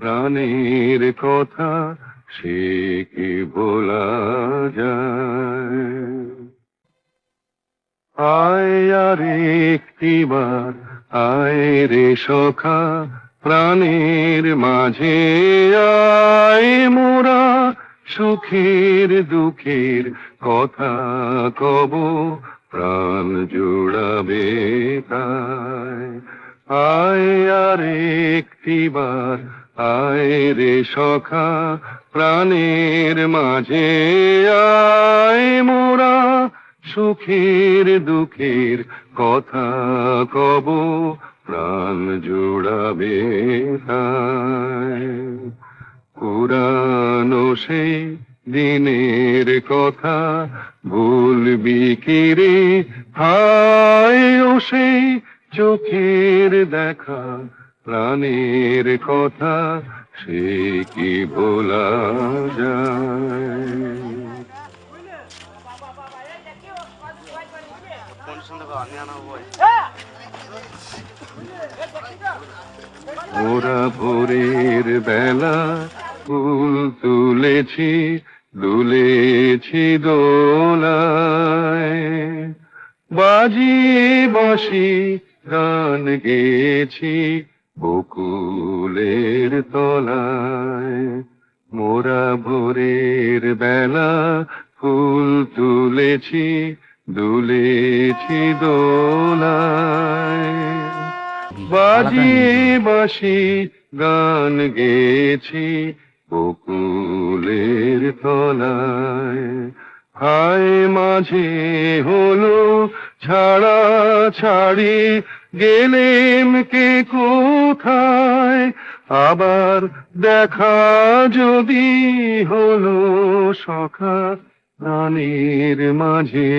প্রাণের কথা সে কি বলা যায়? আয় আর একটিবার, আয় রে সখা, প্রাণের মাঝে আয় মোরা সুখের দুঃখের কথা কব, প্রাণ জুড়াবে তাই। আয় আর একটিবার আয় রে সখা, প্রাণের মাঝে আয় মোরা সুখের দুঃখের কথা কব, প্রাণ জুড়াবে পুরানো সেই দিনের কথা ভুলবি কি রে হায় ও সেই চোখের দেখা, প্রাণের কথা, সে কি বলা যায়? ওরা ভোরের বেলা ফুল তুলেছি, দুলেছি দোলায়। বাজি বাসি গান গেছি বকুলের তলায়। মোরা ভোরের বেলা ফুল তুলেছি দুলেছি দোলায়। বাজিয়ে বাসি গান গেছি বকুলের তলায়। হায় মাঝে হলো ছাড়া ছাড়ি গেলেন কে কোথায়? আবার দেখা যদি হলো সখা প্রাণীর মাঝে